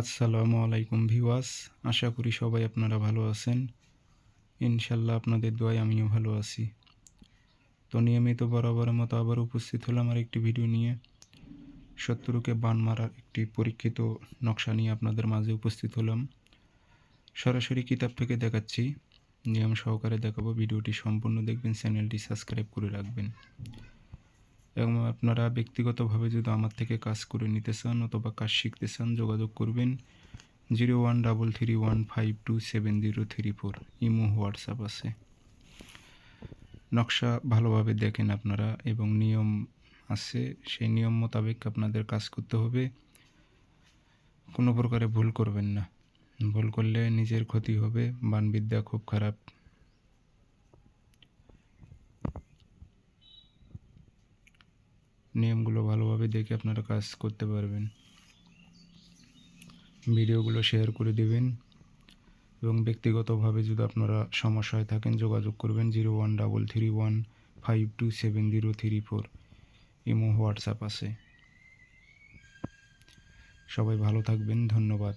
আসসালামু আলাইকুম ভিওয়াস আশা করি সবাই আপনারা ভালো আছেন। ইনশাল্লাহ আপনাদের দোয়ায় আমিও ভালো আছি। তো নিয়মিত বরাবরের মতো আবার উপস্থিত হলাম আর একটি ভিডিও নিয়ে। শত্রুকে বান মারার একটি পরীক্ষিত নকশা নিয়ে আপনাদের মাঝে উপস্থিত হলাম। সরাসরি কিতাব থেকে দেখাচ্ছি। নিয়ম সহকারে দেখাবো ভিডিওটি সম্পূর্ণ দেখবেন, চ্যানেলটি সাবস্ক্রাইব করে রাখবেন। এবং আপনারা ব্যক্তিগতভাবে যদি আমার থেকে কাজ করে নিতে চান অথবা কাজ শিখতে চান, যোগাযোগ করবেন zero one double three one five two seven zero three four. Imo, WhatsApp আছে। নকশা ভালোভাবে দেখেন আপনারা এবং নিয়ম আছে। সেই নিয়ম মোতাবেক আপনাদের কাজ করতে হবে। কোনো প্রকারে ভুল করবেন না। ভুল করলে নিজের ক্ষতি হবে, বানবিদ্যা খুব খারাপ। নিয়মগুলো ভালোভাবে দেখে আপনারা কাজ করতে পারবেন। ভিডিওগুলো শেয়ার করে দেবেন এবং ব্যক্তিগতভাবে যদি আপনারা সমস্যায় থাকেন যোগাযোগ করবেন zero one double three one five two seven zero three four. Imo, WhatsApp আছে। সবাই ভালো থাকবেন, ধন্যবাদ।